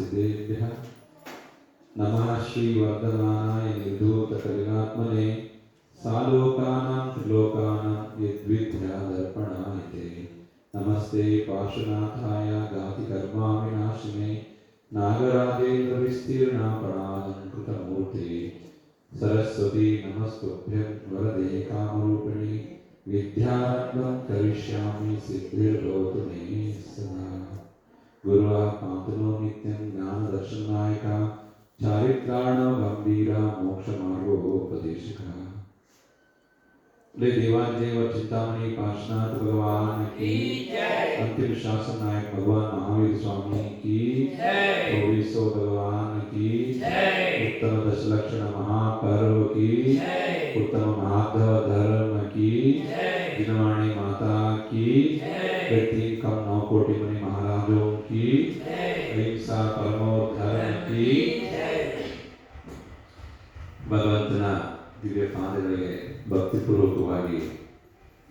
सिद्धेभ्यः नमः श्रीवर्धमानाय निर्धूतकलिनात्मने सालोकानां त्रिलोकानां यद्विद्यादर्पणाय ते नमस्ते पार्श्वनाथाय गातिकर्माविनाशिने नागराजेन्द्रविस्तीर्णापणालङ्कृतमूर्ते। सरस्वती नमस्तुभ्यं वरदे कामरूपिणि विद्यारम्भं करिष्यामि सिद्धिर्भवतु मे सदा। गुरुवा पातुनो नित्यं ज्ञानदर्शनायका चारित्राणो गंभीरा मोक्षमार्गोपदेशकः। ले देवादेव चिंतामणि पार्श्वनाथ भगवान की अंतिम शासन नायक भगवान महावीर स्वामी की चौबीसो भगवान की दशलक्षण महापर्व की उत्तम माधव धर्म की दिनवाणी माता की व्यक्ति कम नौ कोटि मणि महाराजों की अहिंसा परमो धर्म की ಭಗವಂತನ ದಿವ್ಯ ಪಾದಗಳಿಗೆ ಭಕ್ತಿಪೂರ್ವಕವಾಗಿ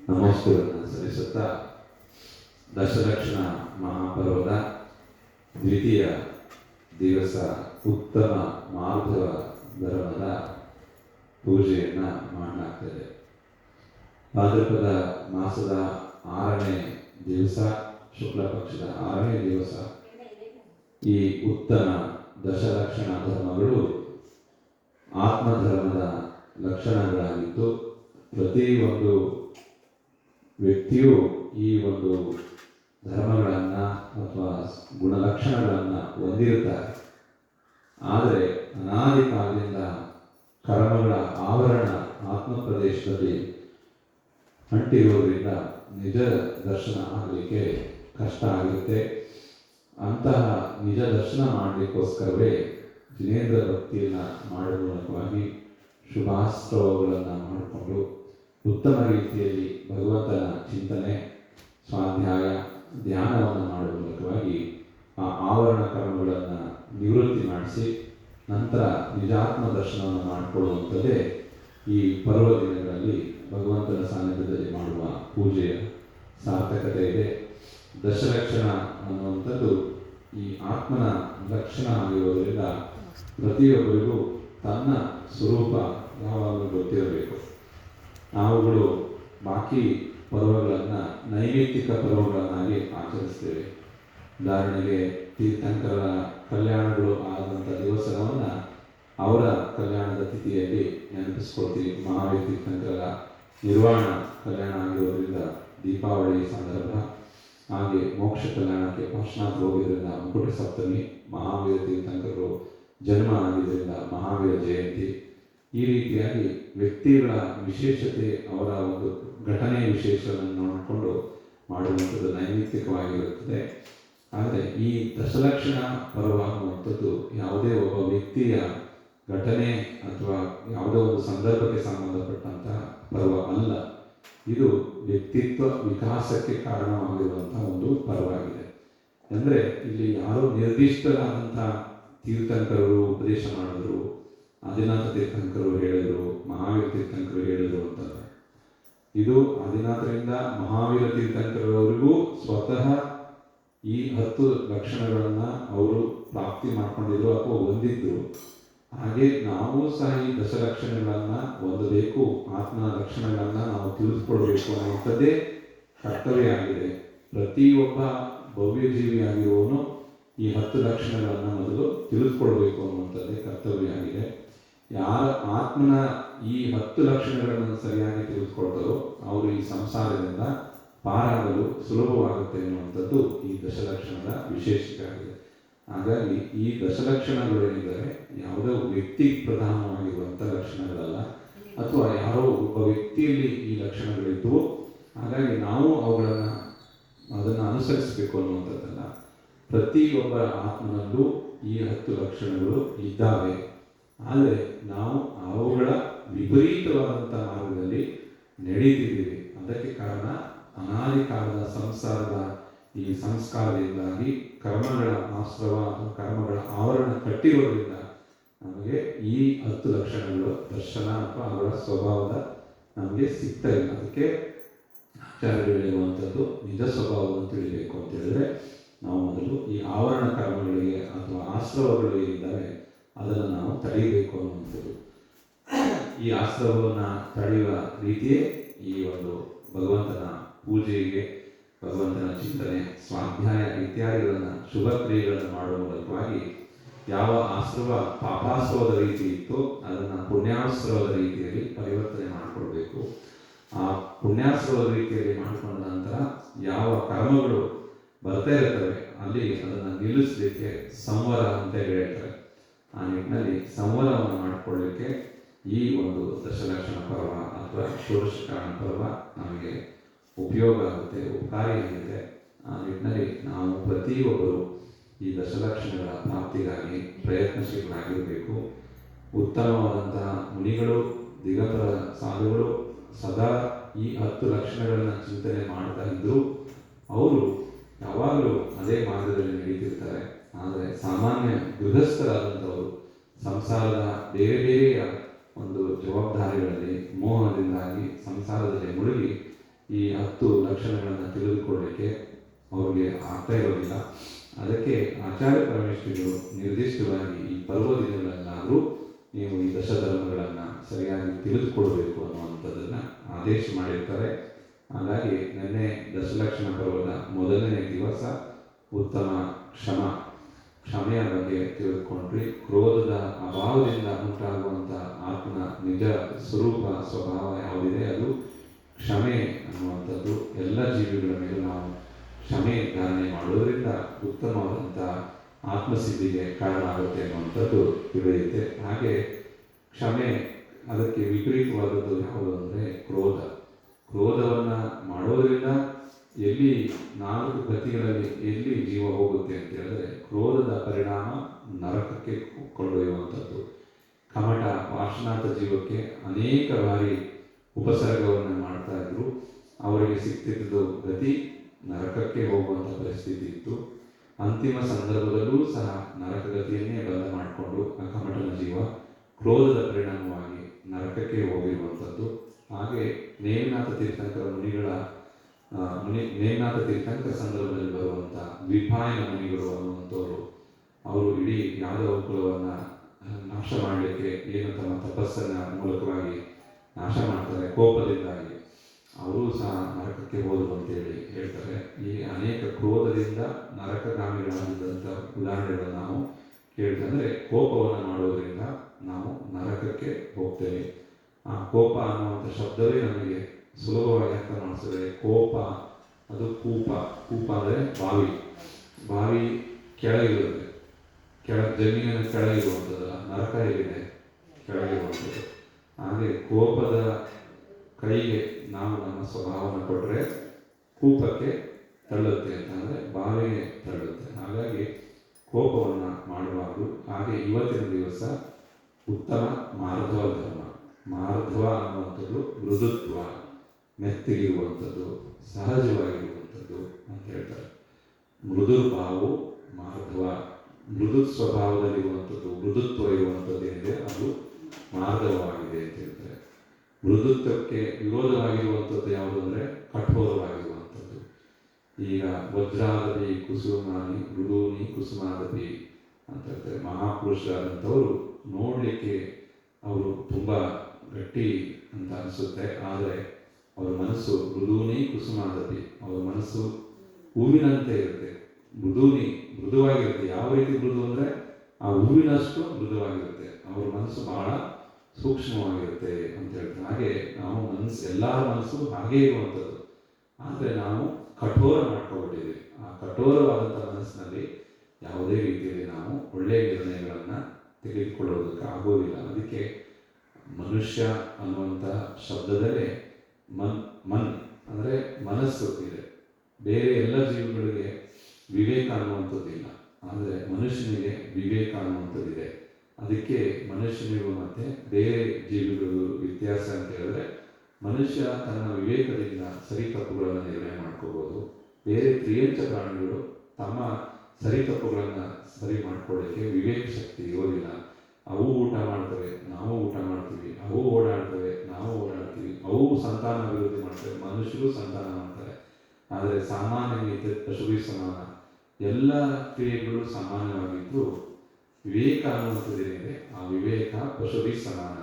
ನಮಸ್ಕಾರವನ್ನು ಸಲ್ಲಿಸುತ್ತಾ ದಶಲಕ್ಷಣ ಮಹಾಪರ್ವದ ದ್ವಿತೀಯ ದಿವಸ ಉತ್ತಮ ಮಾಧವ ಧರ್ಮದ ಪೂಜೆಯನ್ನು ಮಾಡಲಾಗ್ತದೆ. ಭಾದ್ರಪದ ಮಾಸದ ಆರನೇ ದಿವಸ, ಶುಕ್ಲ ಪಕ್ಷದ ಆರನೇ ದಿವಸ ಈ ಉತ್ತಮ ದಶಲಕ್ಷಣ ಧರ್ಮಗಳು ಆತ್ಮಧರ್ಮದ ಪ್ರತಿ ಒಂದು ವ್ಯಕ್ತಿಯು ಈ ಒಂದು ಧರ್ಮಗಳನ್ನು ಅಥವಾ ಗುಣಲಕ್ಷಣಗಳನ್ನು ಹೊಂದಿರುತ್ತಾರೆ. ಆದರೆ ಅನಾದಿ ಕಾಲದಿಂದ ಕರ್ಮಗಳ ಆವರಣ ಆತ್ಮ ಪ್ರದೇಶದಲ್ಲಿ ಅಂಟಿರುವುದರಿಂದ ನಿಜ ದರ್ಶನ ಆಗಲಿಕ್ಕೆ ಕಷ್ಟ ಆಗುತ್ತೆ. ಅಂತಹ ನಿಜ ದರ್ಶನ ಮಾಡಲಿಕ್ಕೋಸ್ಕರವೇ ಜಿನೇಂದ್ರ ಭಕ್ತಿಯನ್ನು ಮಾಡುವ ಮೂಲಕವಾಗಿ ಶುಭಾಸ್ತ್ರವಗಳನ್ನು ಮಾಡಿಕೊಂಡು ಉತ್ತಮ ರೀತಿಯಲ್ಲಿ ಭಗವಂತನ ಚಿಂತನೆ, ಸ್ವಾಧ್ಯಾಯ, ಧ್ಯಾನವನ್ನು ಮಾಡುವ ಮೂಲಕವಾಗಿ ಆ ಆವರಣ ಕರ್ಮಗಳನ್ನು ನಿವೃತ್ತಿ ಮಾಡಿಸಿ ನಂತರ ನಿಜಾತ್ಮ ದರ್ಶನವನ್ನು ಮಾಡಿಕೊಳ್ಳುವಂಥದ್ದೇ ಈ ಪರ್ವ ದಿನಗಳಲ್ಲಿ ಭಗವಂತನ ಸಾನ್ನಿಧ್ಯದಲ್ಲಿ ಮಾಡುವ ಪೂಜೆಯ ಸಾರ್ಥಕತೆ ಇದೆ. ದಶಲಕ್ಷಣ ಅನ್ನುವಂಥದ್ದು ಈ ಆತ್ಮನ ಲಕ್ಷಣ ಆಗಿರುವುದರಿಂದ ಪ್ರತಿಯೊಬ್ಬರಿಗೂ ತನ್ನ ಸ್ವರೂಪ ಯಾವಾಗಲೂ ಗೊತ್ತಿರಬೇಕು. ನಾವುಗಳು ಬಾಕಿ ಪರ್ವಗಳನ್ನು ನೈಮಿತ್ತಿಕ ಪರ್ವಗಳನ್ನಾಗಿ ಆಚರಿಸ್ತೇವೆ. ಉದಾಹರಣೆಗೆ ತೀರ್ಥಂಕರ ಕಲ್ಯಾಣಗಳು ಆದಂಥ ದಿವಸವನ್ನು ಅವರ ಕಲ್ಯಾಣದ ತಿಥಿಯಲ್ಲಿ ನೆನಪಿಸ್ಕೊಳ್ತೀವಿ. ಮಹಾವೀರ ತೀರ್ಥಂಕರ ನಿರ್ವಾಣ ಕಲ್ಯಾಣ ಆಗಿರೋದ್ರಿಂದ ದೀಪಾವಳಿ ಸಂದರ್ಭ, ಹಾಗೆ ಮೋಕ್ಷ ಕಲ್ಯಾಣಕ್ಕೆ ಪಾಶ್ನಾಥ ಹೋಗಿದ್ದರಿಂದ ಮುಕುಟ ಸಪ್ತಮಿ, ಮಹಾವೀರ ತೀರ್ಥಂಕರರು ಜನ್ಮ ಆಗಿದ್ದರಿಂದ ಮಹಾವೀರ ಜಯಂತಿ. ಈ ರೀತಿಯಾಗಿ ವ್ಯಕ್ತಿಗಳ ವಿಶೇಷತೆ, ಅವರ ಒಂದು ಘಟನೆ ವಿಶೇಷವನ್ನು ನೋಡಿಕೊಂಡು ಮಾಡುವಂಥದ್ದು ನೈಮಿತ್ತಿಕವಾಗಿರುತ್ತದೆ. ಆದರೆ ಈ ದಶಲಕ್ಷಣ ಪರ್ವ ಅನ್ನುವಂಥದ್ದು ಯಾವುದೇ ಒಬ್ಬ ವ್ಯಕ್ತಿಯ ಘಟನೆ ಅಥವಾ ಯಾವುದೋ ಒಂದು ಸಂದರ್ಭಕ್ಕೆ ಸಂಬಂಧಪಟ್ಟಂತಹ ಪರ್ವ ಅಲ್ಲ. ಇದು ವ್ಯಕ್ತಿತ್ವ ವಿಕಾಸಕ್ಕೆ ಕಾರಣವಾಗಿರುವಂತಹ ಒಂದು ಪರ್ವಾಗಿದೆ. ಅಂದರೆ ಇಲ್ಲಿ ಯಾರೋ ನಿರ್ದಿಷ್ಟರಾದಂಥ ತೀರ್ಥಂಕರರು ಉಪದೇಶ ಮಾಡಿದ್ರು, ಆದಿನಾಥ ತೀರ್ಥಂಕರು ಹೇಳಿದರು, ಮಹಾವೀರ ತೀರ್ಥಂಕರು ಹೇಳಿದರು ಅಂತಲ್ಲ ಇದು ಆದಿನಾಥರಿಂದ ಮಹಾವೀರ ತೀರ್ಥಂಕರವರೆಗೂ ಸ್ವತಃ ಈ ಹತ್ತು ಲಕ್ಷಣಗಳನ್ನು ಅವರು ಪ್ರಾಪ್ತಿ ಮಾಡ್ಕೊಂಡಿದ್ರು ಅಥವಾ ಹೊಂದಿದ್ರು. ಹಾಗೆ ನಾವು ಸಹ ಈ ದಶಲಕ್ಷಣಗಳನ್ನು ಹೊಂದಬೇಕು ಆತ್ಮನ ಲಕ್ಷಣಗಳನ್ನು ನಾವು ತಿಳಿದುಕೊಳ್ಬೇಕು ಅನ್ನುವಂಥದ್ದೇ ಕರ್ತವ್ಯ ಆಗಿದೆ. ಪ್ರತಿಯೊಬ್ಬ ಭವ್ಯ ಜೀವಿಯಾಗಿರುವವನು ಈ ಹತ್ತು ಲಕ್ಷಣಗಳನ್ನು ಮೊದಲು ತಿಳಿದುಕೊಳ್ಬೇಕು ಅನ್ನುವಂಥದ್ದೇ ಕರ್ತವ್ಯ ಆಗಿದೆ. ಯಾರ ಆತ್ಮನ ಈ ಹತ್ತು ಲಕ್ಷಣಗಳನ್ನು ಸರಿಯಾಗಿ ತಿಳಿದುಕೊಳ್ತಾರೋ ಅವರು ಈ ಸಂಸಾರದಿಂದ ಪಾರಾಗಲು ಸುಲಭವಾಗುತ್ತೆ ಎನ್ನುವಂಥದ್ದು ಈ ದಶಲಕ್ಷಣದ ವಿಶೇಷತೆ ಆಗಿದೆ ಹಾಗಾಗಿ ಈ ದಶಲಕ್ಷಣಗಳೇನಿದ್ದಾರೆ ಯಾವುದೋ ವ್ಯಕ್ತಿ ಪ್ರಧಾನವಾಗಿರುವಂಥ ಲಕ್ಷಣಗಳಲ್ಲ, ಅಥವಾ ಯಾರೋ ಒಬ್ಬ ವ್ಯಕ್ತಿಯಲ್ಲಿ ಈ ಲಕ್ಷಣಗಳಿದ್ದವು ಹಾಗಾಗಿ ನಾವು ಅವುಗಳನ್ನು, ಅದನ್ನು ಅನುಸರಿಸಬೇಕು ಅನ್ನುವಂಥದ್ದಲ್ಲ. ಪ್ರತಿಯೊಬ್ಬ ಆತ್ಮನಲ್ಲೂ ಈ ಹತ್ತು ಲಕ್ಷಣಗಳು ಇದ್ದಾವೆ. ಆದರೆ ನಾವು ಅವುಗಳ ವಿಪರೀತವಾದಂಥ ಮಾರ್ಗದಲ್ಲಿ ನಡೀತಿದ್ದೀವಿ ಅದಕ್ಕೆ ಕಾರಣ ಅನಾದಿ ಕಾಲದ ಸಂಸಾರದ ಈ ಸಂಸ್ಕಾರದಿಂದಾಗಿ ಕರ್ಮಗಳ ಆಶ್ರವ ಅಥವಾ ಕರ್ಮಗಳ ಆವರಣ ಕಟ್ಟಿರೋದ್ರಿಂದ ನಮಗೆ ಈ ಹತ್ತು ಲಕ್ಷಣಗಳು ದರ್ಶನ ಅಥವಾ ಅವರ ಸ್ವಭಾವದ ನಮಗೆ ಸಿಗ್ತಾ ಇಲ್ಲ ಅದಕ್ಕೆ ಆಚಾರ್ಯರು ಹೇಳುವಂಥದ್ದು ನಿಜ ಸ್ವಭಾವವನ್ನು ತಿಳಿಬೇಕು ಅಂತ ಹೇಳಿದ್ರೆ ನಾವು ಮೊದಲು ಈ ಆವರಣ ಕರ್ಮಗಳಿಗೆ ಅಥವಾ ಆಶ್ರವಗಳು ಏನಿದ್ದಾವೆ ಅದನ್ನು ನಾವು ತಡೆಯಬೇಕು ಅನ್ನುವಂಥದ್ದು. ಈ ಆಶ್ರವವನ್ನು ತಡೆಯುವ ರೀತಿಯೇ ಈ ಒಂದು ಭಗವಂತನ ಪೂಜೆಗೆ ಭಗವಂತನ ಚಿಂತನೆ, ಸ್ವಾಧ್ಯಾಯ ಇತ್ಯಾದಿಗಳನ್ನು ಶುಭ ಕ್ರಿಯೆಗಳನ್ನು ಮಾಡುವ ಮೂಲಕವಾಗಿ ಯಾವ ಆಶ್ರವ ಪಾಪಾಶ್ರವದ ರೀತಿ ಇತ್ತು ಅದನ್ನು ಪುಣ್ಯಾಶ್ರವದ ರೀತಿಯಲ್ಲಿ ಪರಿವರ್ತನೆ ಮಾಡಿಕೊಡ್ಬೇಕು. ಆ ಪುಣ್ಯಾಶ್ರವದ ರೀತಿಯಲ್ಲಿ ಮಾಡಿಕೊಂಡ ನಂತರ ಯಾವ ಕರ್ಮಗಳು ಬರ್ತಾ ಇರ್ತವೆ, ಅಲ್ಲಿ ಅದನ್ನು ನಿಲ್ಲಿಸಲಿಕ್ಕೆ ಸಂವರ ಅಂತ ಹೇಳಿ ಹೇಳ್ತಾರೆ. ಆ ನಿಟ್ಟಿನಲ್ಲಿ ಸಂವರವನ್ನು ಮಾಡಿಕೊಳ್ಳಿಕ್ಕೆ ಈ ಒಂದು ದಶಲಕ್ಷಣ ಪರ್ವ ಅಥವಾ ಷೋಡಶಕರಣ ಪರ್ವ ನಮಗೆ ಉಪಯೋಗ ಆಗುತ್ತೆ ಉಪಕಾರಿಯಾಗಿದೆ ಆ ನಿಟ್ಟಿನಲ್ಲಿ ನಾವು ಪ್ರತಿಯೊಬ್ಬರು ಈ ದಶಲಕ್ಷಣಗಳ ಪ್ರಾಪ್ತಿಗಾಗಿ ಪ್ರಯತ್ನಶೀಲರಾಗಿರಬೇಕು. ಉತ್ತಮವಾದಂತಹ ಮುನಿಗಳು, ದಿಗಂಬರ ಸಾಧುಗಳು ಸದಾ ಈ ಹತ್ತು ಲಕ್ಷಣಗಳನ್ನು ಚಿಂತನೆ ಮಾಡ್ತಾ ಇದ್ರು. ಅವರು ಯಾವಾಗಲೂ ಅದೇ ಮಾರ್ಗದಲ್ಲಿ ನಡೀತಿರ್ತಾರೆ. ಆದರೆ ಸಾಮಾನ್ಯ ಗೃಹಸ್ಥರಾದಂಥವರು ಸಂಸಾರದ ಬೇರೆ ಬೇರೆಯ ಒಂದು ಜವಾಬ್ದಾರಿಗಳಲ್ಲಿ ಮೋಹದಿಂದಾಗಿ ಸಂಸಾರದಲ್ಲಿ ಮುಳುಗಿ ಈ ಹತ್ತು ಲಕ್ಷಣಗಳನ್ನು ತಿಳಿದುಕೊಳ್ಳಲಿಕ್ಕೆ ಅವರಿಗೆ ಆಗ್ತಾ ಇರೋದಿಲ್ಲ. ಅದಕ್ಕೆ ಆಚಾರ್ಯ ಪರಮೇಶ್ವರಿಗಳು ನಿರ್ದಿಷ್ಟವಾಗಿ ಈ ಪರ್ವ ದಿನಗಳನ್ನಾದರೂ ನೀವು ಈ ದಶಧರ್ಮಗಳನ್ನು ಸರಿಯಾಗಿ ತಿಳಿದುಕೊಳ್ಬೇಕು ಅನ್ನುವಂಥದ್ದನ್ನು ಆದೇಶ ಮಾಡಿರ್ತಾರೆ. ಹಾಗಾಗಿ ನಿನ್ನೆ ದಶಲಕ್ಷಣ ಪರ್ವದ ಮೊದಲನೇ ದಿವಸ ಉತ್ತಮ ಕ್ಷಮ, ಕ್ಷಮೆಯ ಬಗ್ಗೆ ತಿಳಿದುಕೊಂಡ್ರಿ ಕ್ರೋಧದ ಅಭಾವದಿಂದ ಉಂಟಾಗುವಂಥ ಆತ್ಮನ ನಿಜ ಸ್ವರೂಪ ಸ್ವಭಾವ ಯಾವುದಿದೆ? ಅದು ಕ್ಷಮೆ ಅನ್ನುವಂಥದ್ದು ಎಲ್ಲ ಜೀವಿಗಳ ಮೇಲೂ ನಾವು ಕ್ಷಮೆ ಧಾರಣೆ ಮಾಡುವುದರಿಂದ ಉತ್ತಮವಾದಂಥ ಆತ್ಮಸಿದ್ಧಿಗೆ ಕಾರಣ ಆಗುತ್ತೆ ಅನ್ನುವಂಥದ್ದು ತಿಳಿಯುತ್ತೆ. ಹಾಗೆ ಕ್ಷಮೆ ಅದಕ್ಕೆ ವಿಪರೀತವಾದದ್ದು ಯಾವುದು ಅಂದರೆ ಕ್ರೋಧ. ಕ್ರೋಧವನ್ನು ಮಾಡೋದರಿಂದ ಎಲ್ಲಿ ನಾಲ್ಕು ಗತಿಗಳಲ್ಲಿ ಎಲ್ಲಿ ಜೀವ ಹೋಗುತ್ತೆ ಅಂತ ಹೇಳಿದ್ರೆ ಕ್ರೋಧದ ಪರಿಣಾಮ ನರಕಕ್ಕೆ ಕೊಂಡೊಯ್ಯುವಂಥದ್ದು. ಕಮಟ ವಾಸನಾಥ ಜೀವಕ್ಕೆ ಅನೇಕ ಬಾರಿ ಉಪಸರ್ಗವನ್ನು ಮಾಡ್ತಾ ಇದ್ರು. ಅವರಿಗೆ ಸಿಗ್ತಿದ್ದು ಗತಿ ನರಕಕ್ಕೆ ಹೋಗುವಂಥ ಪರಿಸ್ಥಿತಿ ಇತ್ತು. ಅಂತಿಮ ಸಂದರ್ಭದಲ್ಲೂ ಸಹ ನರಕ ಗತಿಯನ್ನೇ ಬಂದ ಮಾಡಿಕೊಂಡು ಅಕಮಟನ ಜೀವ ಕ್ರೋಧದ ಪರಿಣಾಮವಾಗಿ ನರಕಕ್ಕೆ ಹೋಗಿರುವಂಥದ್ದು ಹಾಗೆ ನೇಮನಾಥ ತೀರ್ಥಂಕರ ಮುನಿಗಳ ಮುನಿ, ನೇಮನಾಥ ತೀರ್ಥಂಕರ ಸಂದರ್ಭದಲ್ಲಿ ಬರುವಂಥ ವಿಭಾಯನ ಮುನಿಗಳು ಅನ್ನುವಂಥವ್ರು, ಅವರು ಇಡೀ ಯಾದವ ಕುಲವನ್ನು ನಾಶ ಮಾಡಲಿಕ್ಕೆ ಏನು ತಮ್ಮ ತಪಸ್ಸನ್ನ ಮೂಲಕವಾಗಿ ನಾಶ ಮಾಡ್ತಾರೆ, ಕೋಪದಿಂದಾಗಿ. ಅವರು ಸಹ ನರಕಕ್ಕೆ ಹೋದರು ಅಂತೇಳಿ ಹೇಳ್ತಾರೆ. ಈ ಅನೇಕ ಕ್ರೋಧದಿಂದ ನರಕಗಾಮಿಗಳಾಗಿದ್ದಂಥ ಉದಾಹರಣೆಗಳನ್ನು ನಾವು ಕೇಳ್ತೇವೆ ಅಂದರೆ ಕೋಪವನ್ನು ಮಾಡೋದರಿಂದ ನಾವು ನರಕಕ್ಕೆ ಹೋಗ್ತೇವೆ. ಆ ಕೋಪ ಅನ್ನುವಂಥ ಶಬ್ದವೇ ನಮಗೆ ಸುಲಭವಾಗಿ ಅರ್ಥ ಮಾಡಿಸ್ತದೆ ಕೋಪ, ಅದು ಕೂಪ. ಕೂಪ ಅಂದರೆ ಬಾವಿ. ಬಾವಿ ಕೆಳಗಿರುತ್ತೆ ಕೆಳ ಜಮೀನಿನ ಕೆಳಗಿರುವಂಥದ್ದಲ್ಲ, ನರಕ ಹೇಗಿದೆ? ಕೆಳಗಿರುವಂಥದ್ದು. ಹಾಗೆ ಕೋಪದ ಕೈಗೆ ನಾವು ನಮ್ಮ ಸ್ವಭಾವವನ್ನು ಕೊಟ್ಟರೆ ಕೂಪಕ್ಕೆ ತಳ್ಳುತ್ತೆ ಅಂತಂದರೆ ಬಾವಿಗೆ ತಳ್ಳುತ್ತೆ. ಹಾಗಾಗಿ ಕೋಪವನ್ನು ಮಾಡಬಾರ್ದು. ಹಾಗೆ ಇವತ್ತಿನ ದಿವಸ ಉತ್ತಮ ಮಾರ್ಧವ ಧರ್ಮ. ಮಾರ್ಧವ ಅನ್ನುವಂಥದ್ದು ಮೃದುತ್ವ, ಮೆತ್ತಗಿರುವಂಥದ್ದು, ಸಹಜವಾಗಿರುವಂಥದ್ದು ಅಂತ ಹೇಳ್ತಾರೆ. ಮೃದು ಭಾವು ಮಾರ್ಧವ ಮೃದು ಸ್ವಭಾವದಲ್ಲಿರುವಂಥದ್ದು, ಮೃದುತ್ವ ಇರುವಂಥದ್ದು ಏನಿದೆ ಅದು ಮಾರ್ಧವವಾಗಿದೆ ಅಂತ ಹೇಳ್ತಾರೆ. ಮೃದುತ್ವಕ್ಕೆ ವಿರೋಧವಾಗಿರುವಂಥದ್ದು ಯಾವುದು ಅಂದರೆ ಕಠೋರವಾಗಿರುವಂಥದ್ದು. ಈಗ ವಜ್ರಾದಪಿ ಕುಸುಮಾನಿ, ಮೃದೂನಿ ಕುಸುಮಾದಪಿ ಅಂತ ಹೇಳ್ತಾರೆ. ಮಹಾಪುರುಷರಾದಂಥವರು ನೋಡಲಿಕ್ಕೆ ಅವರು ತುಂಬ ಗಟ್ಟಿ ಅಂತ ಅನಿಸುತ್ತೆ. ಆದರೆ ಅವರ ಮನಸ್ಸು ಮೃದೂನಿ ಕುಸುಮಾದಪಿ, ಅವರ ಮನಸ್ಸು ಹೂವಿನಂತೆ ಇರುತ್ತೆ. ಮೃದೂನಿ ಮೃದುವಾಗಿರುತ್ತೆ. ಯಾವ ರೀತಿ ಮೃದು ಅಂದರೆ ಆ ಹೂವಿನಷ್ಟು ಮೃದುವಾಗಿರುತ್ತೆ. ಅವರ ಮನಸ್ಸು ಬಹಳ ಸೂಕ್ಷ್ಮವಾಗಿರುತ್ತೆ ಅಂತ ಹೇಳ್ತಾರೆ ಹಾಗೆ ನಾವು ಮನಸ್ಸು, ಎಲ್ಲರ ಮನಸ್ಸು ಹಾಗೇ ಇರುವಂಥದ್ದು. ಆದರೆ ನಾವು ಕಠೋರ ಮಾಡ್ಕೊಬಿಟ್ಟಿದ್ದೀವಿ ಆ ಕಠೋರವಾದಂಥ ಮನಸ್ಸಿನಲ್ಲಿ ಯಾವುದೇ ರೀತಿಯಲ್ಲಿ ನಾವು ಒಳ್ಳೆಯ ನಿರ್ಣಯಗಳನ್ನು ತೆಗೆದುಕೊಳ್ಳೋದಕ್ಕೆ ಆಗೋದಿಲ್ಲ. ಅದಕ್ಕೆ ಮನುಷ್ಯ ಅನ್ನುವಂಥ ಶಬ್ದದಲ್ಲೇ ಮನ್ ಮನ್ ಅಂದರೆ ಮನಸ್ಸು ಇದೆ. ಬೇರೆ ಎಲ್ಲ ಜೀವಿಗಳಿಗೆ ವಿವೇಕ ಅನ್ನುವಂಥದ್ದಿಲ್ಲ. ಆದರೆ ಮನುಷ್ಯನಿಗೆ ವಿವೇಕ ಅನ್ನುವಂಥದ್ದಿದೆ. ಅದಕ್ಕೆ ಮನುಷ್ಯನಿಗೂ ಮತ್ತೆ ಬೇರೆ ಜೀವಿಗಳು ವ್ಯತ್ಯಾಸ ಅಂತ ಹೇಳಿದ್ರೆ, ಮನುಷ್ಯ ತನ್ನ ವಿವೇಕದಿಂದ ಸರಿ ತಪ್ಪುಗಳನ್ನು ನಿರ್ಣಯ ಮಾಡ್ಕೋಬೋದು. ಬೇರೆ ಕ್ರಿಯಂಚ ಪ್ರಾಣಿಗಳು ತಮ್ಮ ಸರಿ ತಪ್ಪುಗಳನ್ನು ಸರಿ ಮಾಡ್ಕೊಳ್ಳೋಕ್ಕೆ ವಿವೇಕ ಶಕ್ತಿ ಇರೋದಿಲ್ಲ. ಅವು ಊಟ ಮಾಡ್ತವೆ, ನಾವು ಊಟ ಮಾಡ್ತೀವಿ. ಅವು ಓಡಾಡ್ತವೆ, ನಾವು ಓಡಾಡ್ತೀವಿ. ಅವು ಸಂತಾನ ಅಭಿವೃದ್ಧಿ ಮಾಡ್ತವೆ, ಮನುಷ್ಯರು ಸಂತಾನ ಮಾಡ್ತಾರೆ. ಆದರೆ ಸಾಮಾನ್ಯ ಪಶುವಿ ಸಮಾನ, ಎಲ್ಲ ಕ್ರಿಯೆಗಳು ಸಮಾನವಾಗಿದ್ದು ವಿವೇಕ ಅನ್ನುವಂಥದ್ದು ಏನಿದೆ, ಆ ವಿವೇಕ ಪಶುವಿ ಸಮಾನ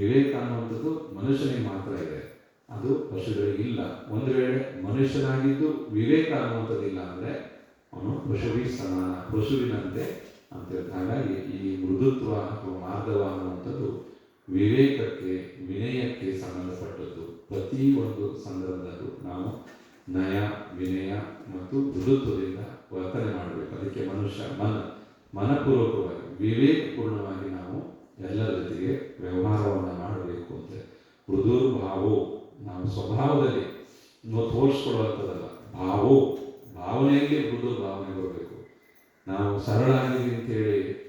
ವಿವೇಕ ಅನ್ನುವಂಥದ್ದು ಮನುಷ್ಯನಿಗೆ ಮಾತ್ರ ಇದೆ. ಅದು ಪಶುಗಳಿಗಿಲ್ಲ ಒಂದು ವೇಳೆ ಮನುಷ್ಯನಾಗಿದ್ದು ವಿವೇಕ ಅನ್ನುವಂಥದ್ದಿಲ್ಲ ಅಂದರೆ ಅವನು ಪಶುವಿ ಸಮಾನ ಪಶುವಿನಂತೆ ಅಂತ ಹಾಗಾಗಿ ಈ ಮೃದುತ್ವ ಅಥವಾ ಮಾರ್ಗವ ಅನ್ನುವಂಥದ್ದು ವಿವೇಕಕ್ಕೆ, ವಿನಯಕ್ಕೆ ಸಂಬಂಧಪಟ್ಟದ್ದು. ಪ್ರತಿ ಒಂದು ಸಂದರ್ಭದಲ್ಲೂ ನಾವು ನಯ, ವಿನಯ ಮತ್ತು ಮೃದುತ್ವದಿಂದ ವರ್ತನೆ ಮಾಡಬೇಕು. ಅದಕ್ಕೆ ಮನುಷ್ಯ ಮನ. ಮನಪೂರ್ವಕವಾಗಿ, ವಿವೇಕಪೂರ್ಣವಾಗಿ ನಾವು ಎಲ್ಲರ ಜೊತೆಗೆ ವ್ಯವಹಾರವನ್ನು ಮಾಡಬೇಕು ಅಂತ ಮೃದುರ್ ಭಾವೋ, ನಾವು ಸ್ವಭಾವದಲ್ಲಿ ನಾವು ತೋರಿಸ್ಕೊಳ್ಳುವಂಥದ್ದಲ್ಲ, ಭಾವೋ ಭಾವನೆಯಲ್ಲಿ ಮೃದು ಭಾವನೆ ಬರಬೇಕು. ನಾವು ಸರಳ ಆಗಿದ್ದೀವಿ ಅಂತೇಳಿ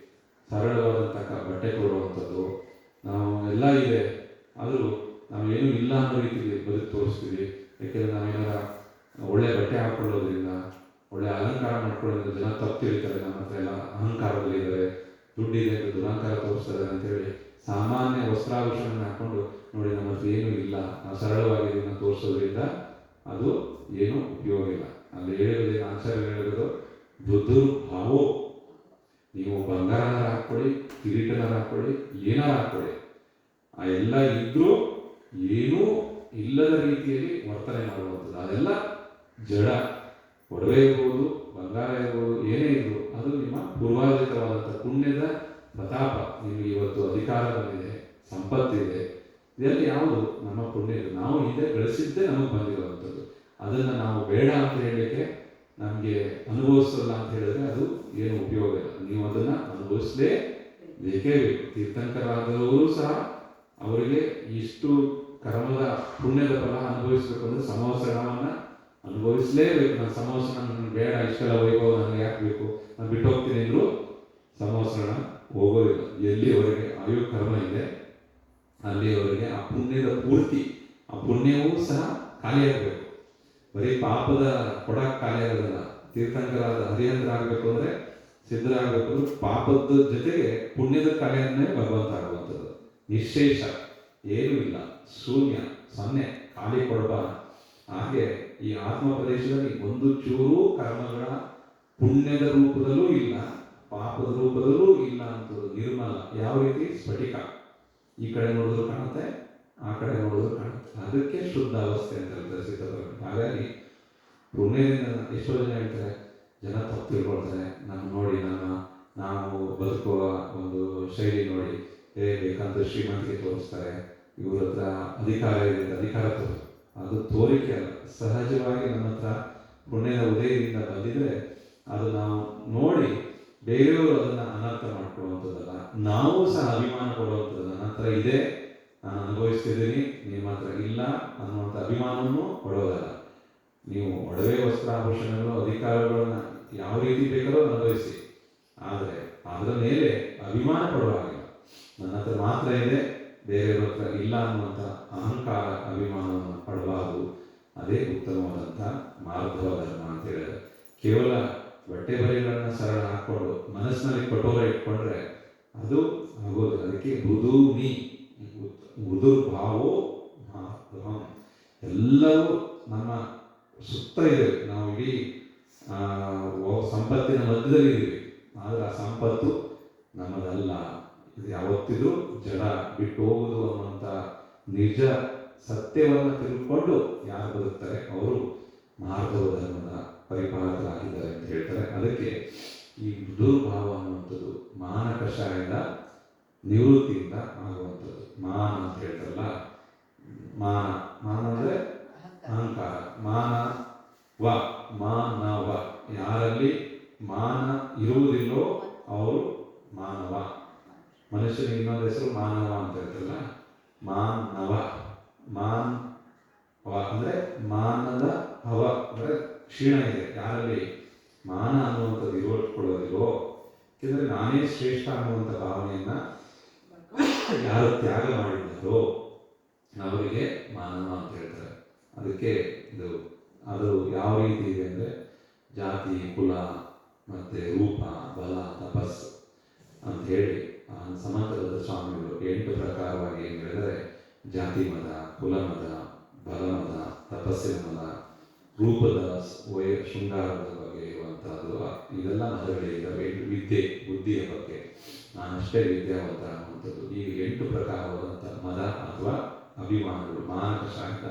ಸರಳವಾದಂಥ ಕ- ಬಟ್ಟೆ ಕೊಡುವಂಥದ್ದು, ನಾವು ಎಲ್ಲ ಇದೆ, ಆದರೂ ನಾವು ಏನೂ ಇಲ್ಲ ಅನ್ನೋ ರೀತಿಯಲ್ಲಿ ಬದುಕು ತೋರಿಸ್ತೀವಿ. ಯಾಕೆಂದರೆ ನಾವೇನಾರ ಒಳ್ಳೆಯ ಬಟ್ಟೆ ಹಾಕೊಳ್ಳೋದ್ರಿಂದ ಒಳ್ಳೆ ಅಲಂಕಾರ ಮಾಡ್ಕೊಳ್ಳೋದ್ರಿಂದ ಜನ ತಪ್ಪು ತಿಳಿತಾರೆ ನಮ್ಮ ಹತ್ರ ಎಲ್ಲ ಅಹಂಕಾರದಲ್ಲಿದ್ದಾರೆ ದುಡ್ಡಿದೆ ಅಂತ ದುರಹಂಕಾರ ತೋರಿಸ್ತಾರೆ ಅಂತೇಳಿ ಸಾಮಾನ್ಯ ವಸ್ತ್ರಾಭೂಷಣ ಹಾಕೊಂಡು ನೋಡಿ ನಮ್ಮ ಹತ್ರ ಏನೂ ಇಲ್ಲ, ನಾವು ಸರಳವಾಗಿ ಇದನ್ನು ತೋರಿಸೋದ್ರಿಂದ ಅದು ಏನು ಉಪಯೋಗ ಇಲ್ಲ. ಅಲ್ಲಿ ಹೇಳಿರೋದೇನು ಆಚಾರ್ಯ ಹೇಳಿರೋದು ಭಾವೋ ನೀವು ಬಂಗಾರನಾರ ಹಾಕ್ಕೊಳ್ಳಿ ಕಿರೀಟನಾರ ಹಾಕ್ಕೊಳ್ಳಿ, ಏನಾರ ಹಾಕ್ಕೊಳ್ಳಿ. ಆ ಎಲ್ಲ ಇದ್ರೂ ಏನೂ ಇಲ್ಲದ ರೀತಿಯಲ್ಲಿ ವರ್ತನೆ ಮಾಡುವಂಥದ್ದು. ಅದೆಲ್ಲ ಜಡ. ಒಡವೆ ಇರ್ಬೋದು, ಬಂಗಾರ ಇರ್ಬೋದು, ಏನೇ ಇದ್ರು ಅದು ನಿಮ್ಮ ಪೂರ್ವಾರ್ಜಿತವಾದಂಥ ಪುಣ್ಯದ ಪ್ರತಾಪ. ನಿಮಗೆ ಇವತ್ತು ಅಧಿಕಾರ ಬಂದಿದೆ ಸಂಪತ್ತಿದೆ ಇದೆಲ್ಲ ಯಾವುದು? ನಮ್ಮ ಪುಣ್ಯ. ನಾವು ಹಿಂದೆ ಗಳಿಸಿದ್ದೇ ನಮಗೆ ಬಂದಿರುವಂಥದ್ದು. ಅದನ್ನು ನಾವು ಬೇಡ ಅಂತ ಹೇಳಲಿಕ್ಕೆ ನಮಗೆ ಅನುಭವಿಸಲ್ಲ ಅಂತ ಹೇಳಿದ್ರೆ ಅದು ಏನು ಉಪಯೋಗ ಇಲ್ಲ. ನೀವು ಅದನ್ನು ಅನುಭವಿಸಲೇ ಬೇಕೇ ಬೇಕು. ತೀರ್ಥಂಕರಾದವರು ಸಹ ಅವರಿಗೆ ಇಷ್ಟು ಕರ್ಮದ ಪುಣ್ಯದ ಫಲ ಅನುಭವಿಸಬೇಕು ಅಂದ್ರೆ ಸಂವತ್ಸರವನ್ನು ಅನುಭವಿಸಲೇಬೇಕು. ನನ್ನ ಸಮವಸ್ತ್ರ ನನಗೆ ಬೇಡ, ಇಷ್ಟೆಲ್ಲ ವೈಭವ ನನಗೆ ಯಾಕೆ ಬೇಕು? ನಾನು ಬಿಟ್ಟು ಹೋಗ್ತೀನಿ ಅಂದ್ರು ಸಂವತ್ಸರ ಹೋಗೋದಿಲ್ಲ ಎಲ್ಲಿವರೆಗೆ ಆಯು ಕರ್ಮ ಇದೆ, ಅಲ್ಲಿಯವರೆಗೆ ಆ ಪುಣ್ಯದ ಪೂರ್ತಿ, ಆ ಪುಣ್ಯವೂ ಸಹ ಖಾಲಿಯಾಗಬೇಕು. ಬರೀ ಪಾಪದ ಕೊಡ ಖಾಲಿ ಆಗೋದಲ್ಲ ತೀರ್ಥಂಕರಾದ ಆಗಬೇಕು ಅಂದ್ರೆ ಸಿದ್ಧರಾಗಬೇಕು ಅಂದ್ರೆ ಪಾಪದ ಜೊತೆಗೆ ಪುಣ್ಯದ ಕಾರ್ಯನ್ನೇ ಭಗವಂತ ಆಗುವಂಥದ್ದು. ನಿಶೇಷ ಏನೂ ಇಲ್ಲ. ಶೂನ್ಯ, ಸೊನ್ನೆ, ಖಾಲಿ ಕೊಡಬ ಹಾಗೆ ಈ ಆತ್ಮ ಪ್ರದೇಶದಲ್ಲಿ ಒಂದು ಚೂರು ಕರ್ಮಗಳ ಪುಣ್ಯದ ರೂಪದಲ್ಲೂ ಇಲ್ಲ, ಪಾಪದ ರೂಪದಲ್ಲೂ ಇಲ್ಲ ಅಂತದ್ದು ನಿರ್ಮಲ. ಯಾವ ರೀತಿ? ಸ್ಫಟಿಕ. ಈ ಕಡೆ ನೋಡಿದ್ರು ಕಾಣುತ್ತೆ, ಆ ಕಡೆ ನೋಡಿದ್ರು ಕಾಣುತ್ತೆ. ಅದಕ್ಕೆ ಶುದ್ಧ ಅವಸ್ಥೆ ಅಂತ ಹೇಳ್ತಾರೆ ಹಾಗಾಗಿ ಪುಣ್ಯದಿಂದ ಎಷ್ಟೋ ಜನ ಹೇಳ್ತಾರೆ, ಜನ ತಪ್ಪು ತಿಳ್ಕೊಳ್ತಾರೆ. ನಮ್ಮ ನೋಡಿ ನಮ್ಮ ನಾವು ಬದುಕುವ ಒಂದು ಶೈಲಿ ನೋಡಿ, ಏ ಬೇಕಂತ ಶ್ರೀಮಂತಿಗೆ ತೋರಿಸ್ತಾರೆ. ಇವ್ರ ಹತ್ರ ಅಧಿಕಾರ ಇದೆ ಅಂತ ಅಧಿಕಾರ ತೋರಿಸ್ ಅದು ತೋರಿಕೆ ಅಲ್ಲ. ಸಹಜವಾಗಿ ನಮ್ಮ ಹತ್ರ ಪುಣ್ಯದ ಉದಯದಿಂದ ಬಂದಿದ್ರೆ ಅದು ನಾವು ನೋಡಿ ಬೇರೆಯವರು ಅದನ್ನ ಅನರ್ಥ ಮಾಡ್ಕೊಳ್ಳುವಂಥದ್ದಲ್ಲ. ನಾವು ಸಹ ಅಭಿಮಾನ ಕೊಡುವಂಥದ್ದು ನನ್ನ ಹತ್ರ ಇದೆ. ನಾನು ಅನುಭವಿಸ್ತಿದ್ದೀನಿ. ನಿಮ್ಮ ಹತ್ರ ಇಲ್ಲ. ಅನ್ನುವಂಥ ಅಭಿಮಾನವನ್ನು ಕೊಡೋದಲ್ಲ. ನೀವು ಒಡವೆ ವಸ್ತ್ರಾಭೂಷಣಗಳು, ಅಧಿಕಾರಗಳನ್ನ ಯಾವ ರೀತಿ ಬೇಕಾದರೂ ಅನುಭವಿಸಿ. ಆದರೆ ಅದರ ಮೇಲೆ ಅಭಿಮಾನ ಪಡುವ ಹಾಗಿಲ್ಲ. ನನ್ನ ಹತ್ರ ಮಾತ್ರ ಇದೆ. ಬೇರೆಯವ್ರ ಹತ್ರ ಇಲ್ಲ ಅನ್ನುವಂಥ ಅಹಂಕಾರ ಅಭಿಮಾನವನ್ನು ಪಡಬಾರದು. ಅದೇ ಉತ್ತಮವಾದಂಥ ಮಾರ್ಗವ ಧರ್ಮ ಅಂತ ಹೇಳಿದ್ರೆ ಕೇವಲ ಬಟ್ಟೆ ಬರೆಗಳನ್ನು ಸರಳ ಹಾಕ್ಕೊಂಡು, ಮನಸ್ಸಿನಲ್ಲಿ ಕಠೋರ ಇಟ್ಕೊಂಡ್ರೆ ಅದು ಆಗೋದಿಲ್ಲ ಅದಕ್ಕೆ ಮೃದು ಮೀ, ಮೃದು ಭಾವೋ. ಎಲ್ಲವೂ ನಮ್ಮ ಸುತ್ತ ಇದೆ. ನಾವು ಇಡೀ ಸಂಪತ್ತಿನ ಮಧ್ಯದಲ್ಲಿ ಇದ್ದೀವಿ. ಆದರೆ ಆ ಸಂಪತ್ತು ನಮ್ಮದಲ್ಲ. ಇದು ಯಾವತ್ತಿದ್ರೂ ಜಡ ಬಿಟ್ಟು ಹೋಗುವುದು ಅನ್ನುವಂಥ ನಿಜ ಸತ್ಯವನ್ನು ತಿಳ್ಕೊಂಡು ಯಾರು ಬದುಕ್ತಾರೆ? ಅವರು ಮಾರ್ಗವ ಧರ್ಮದ ಪರಿಪಾಲಕರಾಗಿದ್ದಾರೆ ಅಂತ ಹೇಳ್ತಾರೆ. ಅದಕ್ಕೆ ಈ ದುರ್ಭಾವ ಅನ್ನುವಂಥದ್ದು ಮಾನ ಕಷಾಯದ ನಿವೃತ್ತಿಯಿಂದ ಆಗುವಂಥದ್ದು. ಮಾನ ಅಂತ ಹೇಳ್ತಾರಲ್ಲ ಮಾನ ಮಾನ ಅಂದರೆ ಅಹಂಕಾರ. ಮಾನ ವ ಮಾನವ ಯಾರಲ್ಲಿ ಮಾನ ಇರುವುದಿಲ್ಲೋ ಅವರು ಮಾನವ. ಮನುಷ್ಯನಿಗೆ ಇನ್ನೊಂದು ಹೆಸರು ಮಾನವ ಅಂತ ಹೇಳ್ತಾರಲ್ಲ ಮಾನವ ಮಾನ್ ವ ಅಂದ್ರೆ ಮಾನದ ಹವ ಅಂದ್ರೆ ಕ್ಷೀಣ ಇದೆ. ಯಾರಲ್ಲಿ? ಮಾನ ಅನ್ನುವಂಥದ್ದು ಇರುವಟ್ಕೊಳ್ಳೋದಿಲ್ಲೋ ಯಾಕೆಂದ್ರೆ ನಾನೇ ಶ್ರೇಷ್ಠ ಅನ್ನುವಂಥ ಭಾವನೆಯನ್ನ ಯಾರು ತ್ಯಾಗ ಮಾಡಿದ್ದಾರೋ ಅವರಿಗೆ ಮಾನವ ಅಂತ ಹೇಳ್ತಾರೆ. ಅದಕ್ಕೆ ಇದು, ಅದು ಯಾವ ರೀತಿ ಇದೆ ಅಂದರೆ ಜಾತಿ, ಕುಲ, ಮತ್ತು ರೂಪ, ಬಲ ತಪಸ್ಸು ಅಂತ ಹೇಳಿ ಆ, ಸಮಂತರದ ಸ್ವಾಮಿಗಳು ಎಂಟು ಪ್ರಕಾರವಾಗಿ ಏನು ಹೇಳಿದರೆ, ಜಾತಿ ಮದ, ಕುಲ ಮದ, ಬಲ ಮದ, ತಪಸ್ಸಿನ ಮದ, ರೂಪದ ವಯ, ಶೃಂಗಾರದ ಬಗ್ಗೆ ಇರುವಂತಹದ್ದು ಇದೆಲ್ಲ ಮದಗಳಿಗೆ ಇದ್ದಾವೆ ವಿದ್ಯೆ, ಬುದ್ಧಿಯ ಬಗ್ಗೆ. ನಾನಷ್ಟೇ ವಿದ್ಯಾವಂತ ಅನ್ನುವಂಥದ್ದು ಈ ಎಂಟು ಪ್ರಕಾರವಾದಂಥ ಮದ ಅಥವಾ ಅಭಿಮಾನಗಳು, ಮಾನಕ ಶಾಖ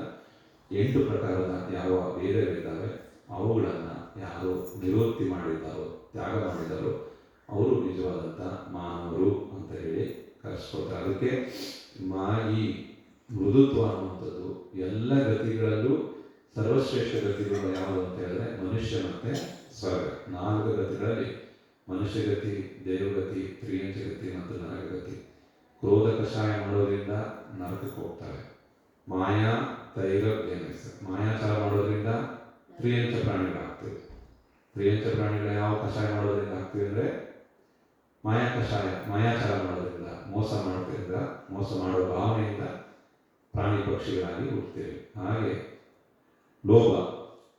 ಎಂಟು ಪ್ರಕಾರದ ಯಾವ ಭೇದಗಳಿದ್ದಾವೆ, ಅವುಗಳನ್ನು ಯಾರು ನಿವೃತ್ತಿ ಮಾಡಿದ್ದಾರೋ, ತ್ಯಾಗ ಮಾಡಿದ್ದಾರೋ ಅವರು ನಿಜವಾದಂಥ ಮಾನವರು ಅಂತ ಹೇಳಿ ಕರೆಸ್ಕೊಳ್ತಾರೆ. ಅದಕ್ಕೆ ಮಾಯಿ ಮೃದುತ್ವ ಅನ್ನುವಂಥದ್ದು ಎಲ್ಲ ಗತಿಗಳಲ್ಲೂ ಸರ್ವಶ್ರೇಷ್ಠ ಗತಿಗಳು ಯಾವುದು ಅಂತ ಹೇಳಿದ್ರೆ ಮನುಷ್ಯ ಮತ್ತೆ ಸ್ವರ್ಗ. ನಾಲ್ಕು ಗತಿಗಳಲ್ಲಿ ಮನುಷ್ಯ ಗತಿ ದೇವಗತಿ ತ್ರಿಯಂಚ ಗತಿ ಮತ್ತು ನರಕಗತಿ ಕ್ರೋಧ ಕಷಾಯ ಮಾಡೋದ್ರಿಂದ ನರಕಕ್ಕೆ ಹೋಗ್ತಾರೆ. ಮಾಯಾ, ತೈಲ ಮಾಯಾಚಾರ ಮಾಡೋದ್ರಿಂದ ತ್ರಿಯಂಚ ಪ್ರಾಣಿಗಳಾಗ್ತವೆ. ತ್ರಿಯಂಚ ಪ್ರಾಣಿಗಳು ಯಾವ ಕಷಾಯ ಮಾಡೋದ್ರಿಂದ ಆಗ್ತಿವೆ ಅಂದರೆ ಮಾಯಾ ಕಷಾಯ ಮಾಯಾಚಾರ ಮಾಡೋದ್ರಿಂದ, ಮೋಸ ಮಾಡೋದ್ರಿಂದ, ಮೋಸ ಮಾಡೋ ಭಾವನೆಯಿಂದ ಪ್ರಾಣಿ ಪಕ್ಷಿಗಳಾಗಿ ಹುಟ್ಟುತ್ತೇವೆ. ಹಾಗೆ ಲೋಭ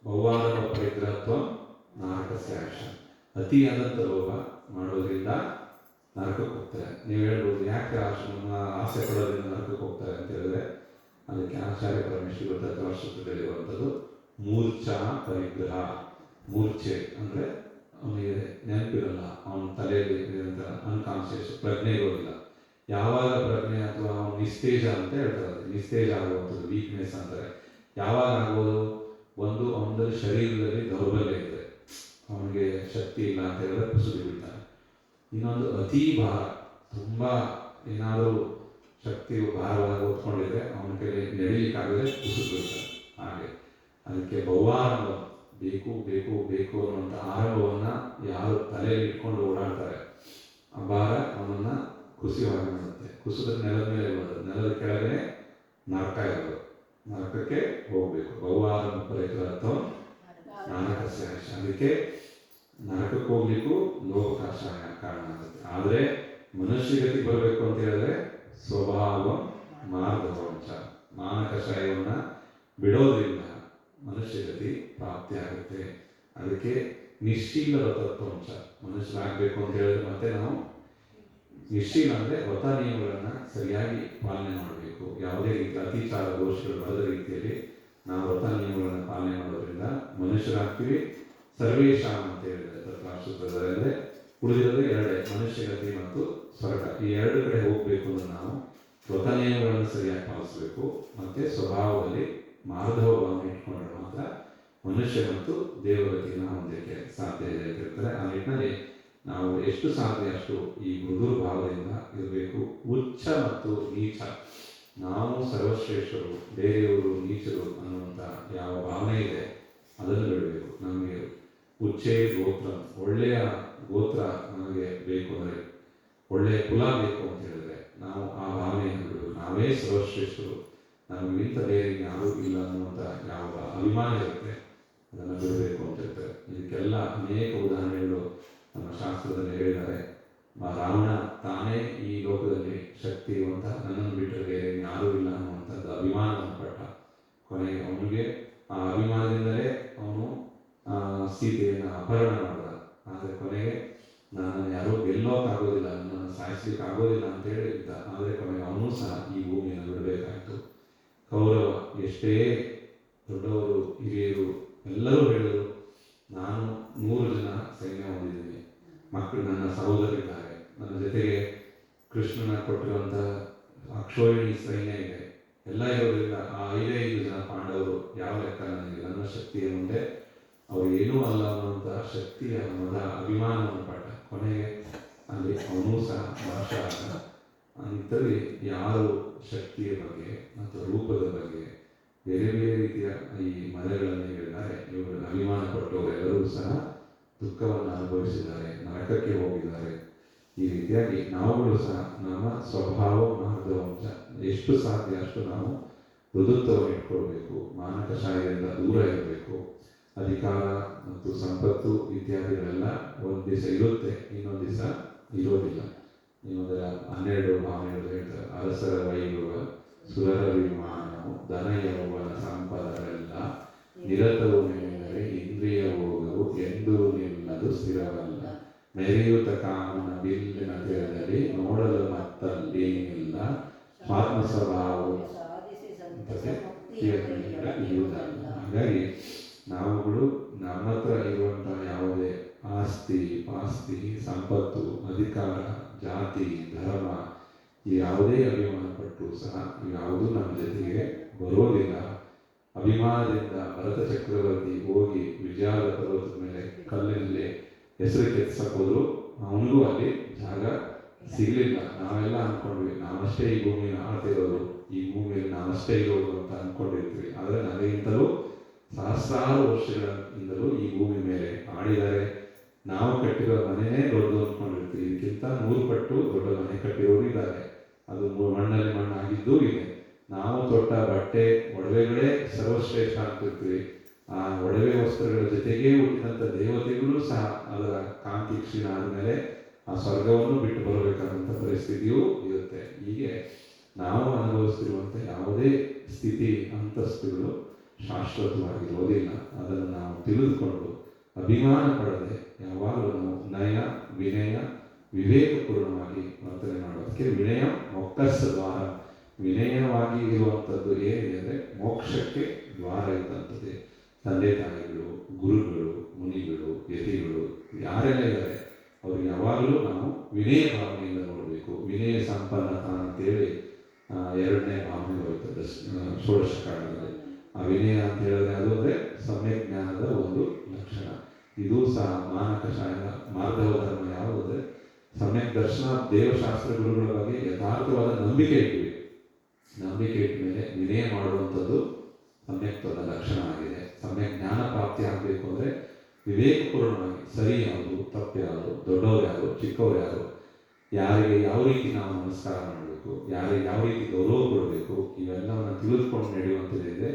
ಭಗವಾನನ ಪರಿಗ್ರಹತ್ವ ನಾಟಕ ಆಕ್ಷನ್ ಅತಿಯಾದಂಥ ಲೋಭ ಮಾಡೋದ್ರಿಂದ ನರಕಕ್ಕೆ ಹೋಗ್ತಾರೆ. ನೀವು ಹೇಳ್ಬೋದು ಯಾಕೆ ಆಶ್ರಮ, ಆಸೆ ಪಡೋದ್ರಿಂದ ನರಕಕ್ಕೆ ಹೋಗ್ತಾರೆ ಅಂತ ಹೇಳಿದ್ರೆ, ಅದಕ್ಕೆ ಆಚಾರ್ಯ ಪರಮೇಶ್ವರ ತತ್ವಶುದ್ಧದಲ್ಲಿರುವಂಥದ್ದು ಮೂರ್ಛಾ ಪರಿಗ್ರಹ, ಮೂರ್ಛೆ ಅಂದರೆ ಅವನಿಗೆ ನೆನಪಿರಲ್ಲ, ಅವನ ತಲೆಯಲ್ಲಿ ಅನ್ಕಾನ್ಶಿಯಸ್ ಪ್ರಜ್ಞೆ ಇರೋದಿಲ್ಲ. ಯಾವಾಗ ಪ್ರಜ್ಞೆ ಅಥವಾ ಅವನು ನಿಸ್ತೇಜ ಅಂತ ಹೇಳ್ತಾರೆ. ನಿಸ್ತೇಜ ಆಗುವಂಥದ್ದು ವೀಕ್ನೆಸ್ ಅಂತಾರೆ. ಯಾವಾಗ ಆಗ್ಬೋದು? ಒಂದು ಅವನಲ್ಲಿ ಶರೀರದಲ್ಲಿ ದೌರ್ಬಲ್ಯ ಇದೆ. ಅವನಿಗೆ ಶಕ್ತಿ ಇಲ್ಲ ಅಂತ ಹೇಳಿದ್ರೆ ಕುಸಿದು ಬಿಡ್ತಾನೆ. ಇನ್ನೊಂದು ಅತಿ ಭಾರ. ತುಂಬ ಏನಾದರೂ ಶಕ್ತಿ ಭಾರವಾಗಿ ಓದ್ಕೊಂಡಿದ್ರೆ ಅವನ ಕೈಲಿ ನಡೀಲಿಕ್ಕಾಗದೆ ಕುಸಿದು ಬಿಡ್ತಾನೆ. ಹಾಗೆ. ಅದಕ್ಕೆ ಬಹುವಾರಂಭ ಬೇಕು ಬೇಕು ಬೇಕು ಅನ್ನುವಂಥ ಆರಂಭವನ್ನ ಯಾರು ತಲೆಯಲ್ಲಿ ಇಟ್ಕೊಂಡು ಓಡಾಡ್ತಾರೆ. ಆ ಭಾರ ಅವನನ್ನ ಕುಸಿಯುವಾಗ ಮಾಡುತ್ತೆ ಕುಸಿದ್ರೆ ನೆಲದ ಮೇಲೆ ಬರೋದು. ನೆಲದ ಕೆಳಗಡೆ ನರಕ ಇರೋದು. ನರಕಕ್ಕೆ ಹೋಗ್ಬೇಕು. ಬಹುವಾರ ಪರಿಕರತ್ವ ನಾನಕಸ್ಯ ಅದಕ್ಕೆ ನರಕಕ್ಕೆ ಹೋಗ್ಲಿಕ್ಕೂ ಲೋಕಾಶ ಕಾರಣ ಆಗುತ್ತೆ. ಆದರೆ ಮನುಷ್ಯಗತಿ ಬರಬೇಕು ಅಂತ ಹೇಳಿದ್ರೆ ಸ್ವಭಾವ ಮಾರ್ಗವಂಶ ಮಾನ ಕಷಾಯವನ್ನ ಬಿಡೋದ್ರಿಂದ ಮನುಷ್ಯಗತಿ ಪ್ರಾಪ್ತಿ ಆಗುತ್ತೆ. ಅದಕ್ಕೆ ನಿಶ್ಚೀಲರ ತತ್ವಾಂಶ ಮನುಷ್ಯರಾಗಬೇಕು ಅಂತ ಹೇಳಿದ್ರೆ ಮತ್ತೆ ನಾವು ನಿಶ್ಚೀಲ ಅಂದರೆ ವ್ರತ ನಿಯಮಗಳನ್ನು ಸರಿಯಾಗಿ ಪಾಲನೆ ಮಾಡಬೇಕು. ಯಾವುದೇ ರೀತಿ ಅತಿಚಾರ ದೋಷಗಳು ಬರದ ರೀತಿಯಲ್ಲಿ ನಾವು ವ್ರತ ನಿಯಮಗಳನ್ನು ಪಾಲನೆ ಮಾಡೋದ್ರಿಂದ ಮನುಷ್ಯರಾಗ್ತೀವಿ. ಸರ್ವೇಶಾಂ ಅಂತ ಹೇಳಿದ್ರೆ ತತ್ವಾಶುದ್ಧದಲ್ಲಿ ಅಂದ್ರೆ ಉಳಿದಿರೋದು ಎರಡೇ ಮನುಷ್ಯಗತಿ ಮತ್ತು ಸ್ವರ್ಗ. ಈ ಎರಡು ಕಡೆ ಹೋಗಬೇಕು ಅಂದ್ರೆ ನಾವು ವ್ರತ ನಿಯಮಗಳನ್ನು ಸರಿಯಾಗಿ ಪಾಲಿಸಬೇಕು. ಮತ್ತೆ ಸ್ವಭಾವದಲ್ಲಿ ಮಾರ್ಧವ ಭಾವನೆ ಇಟ್ಕೊಂಡ್ರೆ ಮಾತ್ರ ಮನುಷ್ಯ ಮತ್ತು ದೇವಗತಿನ ಹೊಂದಲಿಕ್ಕೆ ಸಾಧ್ಯ ಇದೆ ಅಂತ ಹೇಳ್ತಾರೆ. ಆ ನಿಟ್ಟಿನಲ್ಲಿ ನಾವು ಎಷ್ಟು ಸಾಧ್ಯ ಅಷ್ಟು ಈ ಮೃದುರು ಭಾವದಿಂದ ಇರಬೇಕು. ಉಚ್ಚ ಮತ್ತು ನೀಚ. ನಾವು ಸರ್ವಶ್ರೇಷ್ಠರು, ಬೇರೆಯವರು ನೀಚರು ಅನ್ನುವಂಥ ಯಾವ ಭಾವನೆ ಇದೆ, ಅದನ್ನು ಬಿಡಬೇಕು ನಮಗೆ ಉಚ್ಚೆ ಗೋತ್ರ, ಒಳ್ಳೆಯ ಗೋತ್ರ ನಮಗೆ ಬೇಕು ಅಂದರೆ, ಒಳ್ಳೆಯ ಕುಲ ಬೇಕು ಅಂತ ಹೇಳಿದ್ರೆ ನಾವು ಆ ಭಾವನೆಯನ್ನು ಬಿಡಬೇಕು ನಾವೇ ಸರ್ವಶ್ರೇಷ್ಠರು. ನಮಗಿಂತ ಬೇರೆ ಯಾರೂ ಇಲ್ಲ ಅನ್ನುವಂಥ ಯಾವ ಅಭಿಮಾನ ಇರುತ್ತೆ, ಅದನ್ನು ಬಿಡಬೇಕು ಅಂತ ಹೇಳ್ತಾರೆ ಇದಕ್ಕೆಲ್ಲ ಅನೇಕ ಉದಾಹರಣೆಗಳು ನಮ್ಮ ಶಾಸ್ತ್ರದಲ್ಲಿ ಹೇಳಿದ್ದಾರೆ. ರಾವಣ ತಾನೇ ಈ ಲೋಕದಲ್ಲಿ ಶಕ್ತಿವಂತ ನನ್ನನ್ನು ಬಿಟ್ಟರೆ ಬೇರೆ ಯಾರೂ ಇಲ್ಲ ಅನ್ನುವಂಥದ್ದು ಅಭಿಮಾನವನ್ನು ಪಟ್ಟ ಕೊನೆಗೆ ಅವನಿಗೆ. ಆ ಅಭಿಮಾನದಿಂದಲೇ ಅವನು ಸೀತೆಯನ್ನು ಅಪಹರಣ ಮಾಡಿದ. ಆದರೆ ಕೊನೆಗೆ ನಾನು ಯಾರೂ ಗೆಲ್ಲೋಕ್ಕಾಗೋದಿಲ್ಲ ನನ್ನನ್ನು ಸಾಯಿಸ್ಲಿಕ್ಕೆ ಆಗೋದಿಲ್ಲ ಅಂತ ಹೇಳಿದ್ದ. ಆದರೆ ಕೊನೆಗೆ ಅವನು ಸಹ ಈ ಭೂಮಿಯನ್ನು ಬಿಡಬೇಕಾಯಿತು. ಕೌರವ ಎಷ್ಟೇ ದೊಡ್ಡವರು, ಹಿರಿಯರು ಎಲ್ಲರೂ ಹೇಳಿದರು, ನಾನು ಮೂರು ಜನ ಸೈನ್ಯ ಹೊಂದಿದ್ದೀನಿ ಮಕ್ಕಳು ನನ್ನ ಸಹೋದರರಿದ್ದಾರೆ ನನ್ನ ಜೊತೆಗೆ ಕೃಷ್ಣನ ಕೊಟ್ಟಿರುವಂತಹ ಅಕ್ಷೋಹಿಣಿ ಸೈನ್ಯ ಇದೆ. ಎಲ್ಲ ಇರೋದ್ರಿಂದ ಆ ಐದೇ ಐದು ಜನ ಪಾಂಡವರು ಯಾವ ಲೆಕ್ಕ ನನಗೆ ನನ್ನ ಶಕ್ತಿಯ ಮುಂದೆ ಅವರು ಏನೂ ಅಲ್ಲ ಅನ್ನುವಂತಹ ಶಕ್ತಿಯ ಮದ ಅಭಿಮಾನವನ್ನು ಪಟ್ಟ ಕೊನೆಗೆ ಅಲ್ಲಿ ಅವನೂ ಸಹ ನಾಶ ಅಂಥಲ್ಲಿ ಯಾರು ಶಕ್ತಿಯ ಬಗ್ಗೆ ಮತ್ತು ರೂಪದ ಬಗ್ಗೆ ಬೇರೆ ಬೇರೆ ರೀತಿಯ ಈ ಮನೆಗಳನ್ನು ಹೇಳಿದ್ದಾರೆ. ಇವುಗಳನ್ನು ಅಭಿಮಾನ ಪಟ್ಟವರೆಲ್ಲರೂ ಸಹ ದುಃಖವನ್ನು ಅನುಭವಿಸಿದ್ದಾರೆ, ನರಕಕ್ಕೆ ಹೋಗಿದ್ದಾರೆ. ಈ ರೀತಿಯಾಗಿ ನಾವುಗಳು ಸಹ ನಮ್ಮ ಸ್ವಭಾವ ಮಹತ್ವಂಶ ಎಷ್ಟು ಸಾಧ್ಯ ಅಷ್ಟು ನಾವು ಮೃದುತ್ವವನ್ನು ಇಟ್ಕೊಳ್ಬೇಕು ಮಾನಕ ದೂರ ಇರಬೇಕು, ಅಧಿಕಾರ ಮತ್ತು ಸಂಪತ್ತು ಇತ್ಯಾದಿಗಳೆಲ್ಲ ಒಂದು ದಿವಸ ಇರುತ್ತೆ ಇನ್ನೊಂದು ದಿವಸ ಇರೋದಿಲ್ಲ. ಅದರ ಹನ್ನೆರಡು ಹನ್ನೆರಡು ಹೇಳ್ತಾರೆ. ಅರಸರ ವೈಭವ, ಸುರರ ವಿಮಾನವು ಧನ ಯೌವನ ಸಂಪದಗಳೆಲ್ಲ ನಿರತವು ಮೇಲರೆ ಇಂದ್ರಿಯ ಭೋಗವು ಎಂದೂ ನಿಲ್ಲದು ಸ್ಥಿರವಲ್ಲ. ಮೆರೆಯುತ ಕಾಮನ ಬಿಲ್ಲಿನ ತೆರದಲ್ಲಿ ನೋಡಲು ಮತ್ತಲ್ಲೇನಿಲ್ಲ ಆತ್ಮ ಸ್ವಭಾವವು ಹಾಗಾಗಿ ನಾವುಗಳು ನಮ್ಮ ಹತ್ರ ಇರುವಂತಹ ಯಾವುದೇ ಆಸ್ತಿ, ಪಾಸ್ತಿ, ಸಂಪತ್ತು, ಅಧಿಕಾರ ಜಾತಿ, ಧರ್ಮ ಯಾವುದೇ ಅಭಿಮಾನ ಪಟ್ಟು ಸಹ ಯಾವುದೂ ನಮ್ಮ ಜೊತೆಗೆ ಬರೋದಿಲ್ಲ. ಅಭಿಮಾನದಿಂದ ಭರತ ಚಕ್ರವರ್ತಿ ಹೋಗಿ ವಿಜಯದ ಪರ್ವತದ ಮೇಲೆ ಕಲ್ಲಿನಲ್ಲಿ ಹೆಸರು ಕೆತ್ಸಕ್ ಹೋದ್ರು ಅವನಿಗೂ ಅಲ್ಲಿ ಜಾಗ ಸಿಗಲಿಲ್ಲ. ನಾವೆಲ್ಲ ಅನ್ಕೊಂಡ್ವಿ, ನಾವಷ್ಟೇ ಈ ಭೂಮಿನ ಆಳ್ತಿರೋದು, ಈ ಭೂಮಿಯಲ್ಲಿ ನಾವಷ್ಟೇ ಇರೋದು ಅಂತ ಅನ್ಕೊಂಡಿರ್ತೀವಿ. ಆದರೆ ನನಗಿಂತಲೂ ಸಹಸ್ರಾರು ವರ್ಷಗಳಿಂದಲೂ ಈ ಭೂಮಿ ಮೇಲೆ ಆಡಿದ್ದಾರೆ ನಾವು ಕಟ್ಟಿರೋ ಮನೆಯೇ ದೊಡ್ಡದು ಅನ್ಕೊಂಡಿರ್ತೀವಿ ಇದಕ್ಕಿಂತ ನೂರು ಪಟ್ಟು ದೊಡ್ಡ ಮನೆ ಕಟ್ಟಿರೋರು ಇದ್ದಾರೆ. ಅದು ಮಣ್ಣಲ್ಲಿ ಮಣ್ಣಾಗಿದ್ದೂ ಇದೆ. ನಾವು ತೊಟ್ಟ ಬಟ್ಟೆ, ಒಡವೆಗಳೇ ಸರ್ವಶ್ರೇಷ್ಠ ಅಂತಿರ್ತೀವಿ. ಆ ಒಡವೆ ವಸ್ತ್ರಗಳ ಜೊತೆಗೆ ಹುಟ್ಟಿದಂಥ ದೇವತೆಗಳು ಸಹ ಅದರ ಕಾಂತಿ ಕ್ಷೀಣ ಆದಮೇಲೆ ಆ ಸ್ವರ್ಗವನ್ನು ಬಿಟ್ಟು ಬರಬೇಕಾದಂಥ ಪರಿಸ್ಥಿತಿಯೂ ಇರುತ್ತೆ. ಹೀಗೆ ನಾವು ಅನುಭವಿಸ್ತಿರುವಂಥ ಯಾವುದೇ ಸ್ಥಿತಿ, ಅಂತಸ್ತುಗಳು ಶಾಶ್ವತವಾಗಿರೋದಿಲ್ಲ. ಅದನ್ನು ನಾವು ತಿಳಿದುಕೊಂಡು ಅಭಿಮಾನ ಪಡದೆ ಯಾವಾಗಲೂ ನಯ ವಿನಯ, ವಿವೇಕಪೂರ್ಣವಾಗಿ ವರ್ತನೆ ಮಾಡೋದಕ್ಕೆ ವಿನಯ ಮೋಕ್ಷ ದ್ವಾರ ವಿನಯವಾಗಿ ಇರುವಂಥದ್ದು ಏನಿದೆ ಅಂದರೆ ಮೋಕ್ಷಕ್ಕೆ ದ್ವಾರ ಇದ್ದಂಥದ್ದೇ. ತಂದೆ ತಾಯಿಗಳು, ಗುರುಗಳು, ಮುನಿಗಳು, ಯತಿಗಳು, ಯಾರೆಲ್ಲ ಇದ್ದಾರೆ ಅವ್ರು ಯಾವಾಗಲೂ ನಾವು ವಿನಯ ಭಾವನೆಯಿಂದ ನೋಡಬೇಕು. ವಿನಯ ಸಂಪನ್ನತ ಅಂತೇಳಿ ಎರಡನೇ ಭಾವನೆ ಹೋಗ್ತದೆ ಷೋಡಶ ಆ ವಿನಯ ಅಂತ ಹೇಳಿದ್ರೆ ಅದು ಅಂದರೆ ಸಮ್ಯಕ್ ಜ್ಞಾನದ ಒಂದು ಲಕ್ಷಣ ಇದು ಸಹ ಮಾನಕಶಾಯನ ಮಾರ್ಗವ ಧರ್ಮ ಯಾವುದಂದ್ರೆ ಸಮ್ಯಕ್ ದರ್ಶನ ದೇವಶಾಸ್ತ್ರ ಗುರುಗಳ ಬಗ್ಗೆ ಯಥಾರ್ಥವಾದ ನಂಬಿಕೆ ಇಟ್ಟಿವೆ ನಂಬಿಕೆ ಇಟ್ಟ ಮೇಲೆ ವಿನಯ ಮಾಡುವಂಥದ್ದು ಸಮ್ಯಕ್ತ್ವದ ಲಕ್ಷಣ ಆಗಿದೆ. ಸಮ್ಯಕ್ ಜ್ಞಾನ ಪ್ರಾಪ್ತಿ ಆಗಬೇಕು ಅಂದರೆ ವಿವೇಕಪೂರ್ಣವಾಗಿ ಸರಿ ಯಾವುದು, ತಪ್ಪು ಯಾವುದು, ದೊಡ್ಡವ್ರು ಯಾರು, ಚಿಕ್ಕವ್ರು ಯಾರು, ಯಾರಿಗೆ ಯಾವ ರೀತಿ ನಾವು ನಮಸ್ಕಾರ ಮಾಡಬೇಕು, ಯಾರಿಗೆ ಯಾವ ರೀತಿ ಗೌರವ ಕೊಡಬೇಕು, ಇವೆಲ್ಲವನ್ನು ತಿಳಿದುಕೊಂಡು ನಡೆಯುವಂಥದ್ದಿದೆ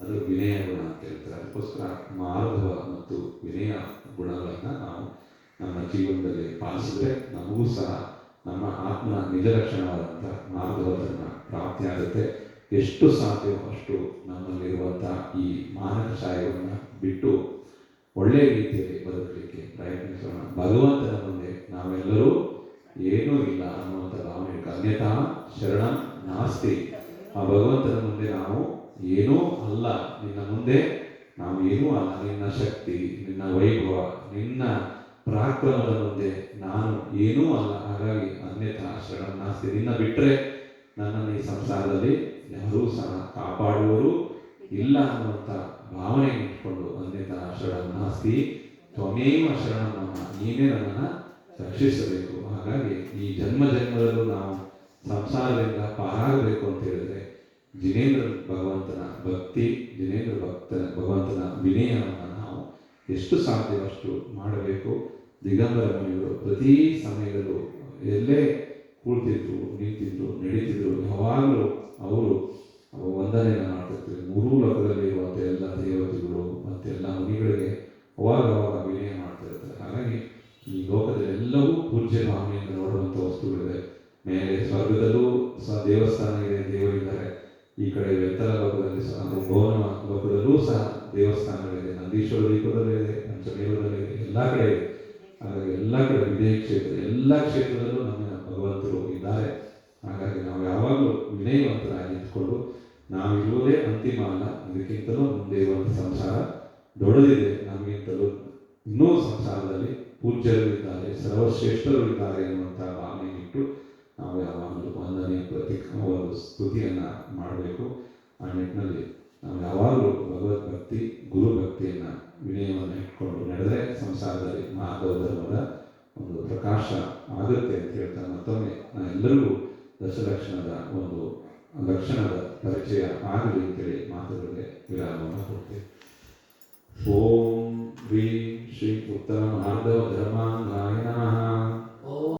ಅದು ವಿನಯ ಗುಣ ಅಂತ ಹೇಳ್ತಾರೆ. ಅದಕ್ಕೋಸ್ಕರ ಮಾರ್ಧವ ಮತ್ತು ವಿನಯ ಗುಣಗಳನ್ನು ನಾವು ನಮ್ಮ ಜೀವನದಲ್ಲಿ ಪಾಲಿಸಿದ್ರೆ ನಮಗೂ ಸಹ ನಮ್ಮ ಆತ್ಮ ನಿಜ ಲಕ್ಷಣವಾದಂಥ ಪ್ರಾಪ್ತಿ ಪ್ರಾಪ್ತಿಯಾಗುತ್ತೆ ಎಷ್ಟು ಸಾಧ್ಯವೋ ಅಷ್ಟು ನಮ್ಮಲ್ಲಿರುವಂಥ ಈ ಮಾನಕಶಾಯವನ್ನು ಬಿಟ್ಟು ಒಳ್ಳೆಯ ರೀತಿಯಲ್ಲಿ ಬದುಕಲಿಕ್ಕೆ ಪ್ರಯತ್ನಿಸೋಣ. ಭಗವಂತನ ಮುಂದೆ ನಾವೆಲ್ಲರೂ ಏನೂ ಇಲ್ಲ ಅನ್ನುವಂಥ ಭಾವನೆ ಅನ್ಯತಾ ಶರಣ, ನಾಸ್ತಿ. ಆ ಭಗವಂತನ ಮುಂದೆ ನಾವು ಏನೂ ಅಲ್ಲ. ನಿನ್ನ ಮುಂದೆ ನಾವು ಏನೂ ಅಲ್ಲ. ನಿನ್ನ ಶಕ್ತಿ, ನಿನ್ನ ವೈಭವ, ನಿನ್ನ ಪರಾಕ್ರಮದ ಮುಂದೆ ನಾನು ಏನೂ ಅಲ್ಲ. ಹಾಗಾಗಿ ಅನ್ಯಥಾ ಶರಣಾಸ್ತಿ ನಿನ್ನ ಬಿಟ್ಟರೆ ನನ್ನನ್ನು ಈ ಸಂಸಾರದಲ್ಲಿ ಯಾರೂ ಸಹ ಕಾಪಾಡುವರು ಇಲ್ಲ ಅನ್ನುವಂಥ ಭಾವನೆ ಇಟ್ಕೊಂಡು ಅನ್ಯಥಾ ಶರಣಾಸ್ತಿ ತ್ವಮೇವ ಶರಣ ನಮ್ಮ ನೀನೇ ನನ್ನನ್ನು ರಕ್ಷಿಸಬೇಕು. ಹಾಗಾಗಿ ಈ ಜನ್ಮ ಜನ್ಮದಲ್ಲೂ ನಾವು ಸಂಸಾರದಿಂದ ಪಾರಾಗಬೇಕು ಅಂತ ಹೇಳಿದ್ರೆ ಜಿನೇಂದ್ರ ಭಗವಂತನ ಭಕ್ತಿ, ದಿನೇಂದ್ರ ಭಕ್ತ, ಭಗವಂತನ ವಿನಯವನ್ನು ನಾವು ಎಷ್ಟು ಸಾಧ್ಯವಷ್ಟು ಮಾಡಬೇಕು? ದಿಗಂಬರ ಮುನಿಗಳು ಪ್ರತಿ ಸಮಯದಲ್ಲೂ ಎಲ್ಲೇ ಕೂಳ್ತಿದ್ರು, ನಿಂತಿದ್ರು, ನಡೀತಿದ್ರು, ಯಾವಾಗಲೂ ಅವರು ವಂದನೆಯನ್ನು ಮಾಡ್ತಿರ್ತಾರೆ. ಮೂರೂ ಲೋಕದಲ್ಲಿ ಇರುವಂಥ ಎಲ್ಲ ದೇವತೆಗಳು ಮತ್ತು ಎಲ್ಲ ಮುನಿಗಳಿಗೆ ಅವಾಗ ಅವಾಗ ವಿನಯ ಮಾಡ್ತಾ ಇರ್ತಾರೆ ಹಾಗಾಗಿ ಈ ಲೋಕದಲ್ಲಿ ಎಲ್ಲವೂ ಪೂಜ್ಯ ಭಾವನೆಯಿಂದ ನೋಡುವಂಥ ವಸ್ತುಗಳಿದೆ. ಮೇಲೆ ಸ್ವರ್ಗದಲ್ಲೂ ಸಹ ದೇವಸ್ಥಾನ ಇದೆ, ದೇವರಿದ್ದಾರೆ. ಈ ಕಡೆ ಎತ್ತರ ಲೋಕದಲ್ಲಿ ಸಹ ಭುವನ ಲೋಕದಲ್ಲೂ ಸಹ ದೇವಸ್ಥಾನಗಳಿದೆ. ನಂದೀಶ್ವರ ಪಂಚಮೇಳದಲ್ಲಿ ಇದೆ, ಎಲ್ಲ ಕಡೆ ಇದೆ. ಹಾಗಾಗಿ ಎಲ್ಲ ಕಡೆ ವಿನಯ ಕ್ಷೇತ್ರ, ಎಲ್ಲ ಕ್ಷೇತ್ರದಲ್ಲೂ ನಮ್ಮ ಭಗವಂತರು ಇದ್ದಾರೆ. ಹಾಗಾಗಿ ನಾವು ಯಾವಾಗಲೂ ವಿನಯವಂತರಾಗಿ ಇಟ್ಕೊಂಡು ನಾವಿರುವುದೇ ಅಂತಿಮ ಅಲ್ಲ, ಇದಕ್ಕಿಂತಲೂ ಮುಂದೆ ಒಂದು ಸಂಸಾರ ದೊಡ್ಡದಿದೆ. ನಮಗಿಂತಲೂ ಇನ್ನೂ ಸಂಸಾರದಲ್ಲಿ ಪೂಜ್ಯರು ಇದ್ದಾರೆ, ಸರ್ವಶ್ರೇಷ್ಠರು ಇದ್ದಾರೆ ಎನ್ನುವಂತಹ ಭಾವನೆ ಇಟ್ಟು ನಾವು ಯಾವಾಗಲೂ ಒಂದು ಸ್ತುತಿಯನ್ನು ಮಾಡಬೇಕು. ಆ ನಿಟ್ಟಿನಲ್ಲಿ ನಾವು ಯಾವಾಗಲೂ ಭಗವದ್ ಭಕ್ತಿ ಗುರು ಭಕ್ತಿಯನ್ನು ವಿನಯವನ್ನು ಇಟ್ಕೊಂಡು ನಡೆದರೆ ಸಂಸಾರದಲ್ಲಿ ಮಾಧವ ಧರ್ಮದ ಒಂದು ಪ್ರಕಾಶ ಆಗುತ್ತೆ ಅಂತ ಹೇಳ್ತಾ ಮತ್ತೊಮ್ಮೆ ನಾವೆಲ್ಲರಿಗೂ ದಶಲಕ್ಷಣದ ಒಂದು ಲಕ್ಷಣದ ಪರಿಚಯ ಆಗಲಿ ಅಂತೇಳಿ ಮಾತುಗಳಿಗೆ ವಿರಾಮವನ್ನು ಕೊಡ್ತೇವೆ ಓಂ ಶ್ರೀ ಉತ್ತರ ಮಾಧವ ಧರ್ಮಾಂಗಾಯ ನಮಃ.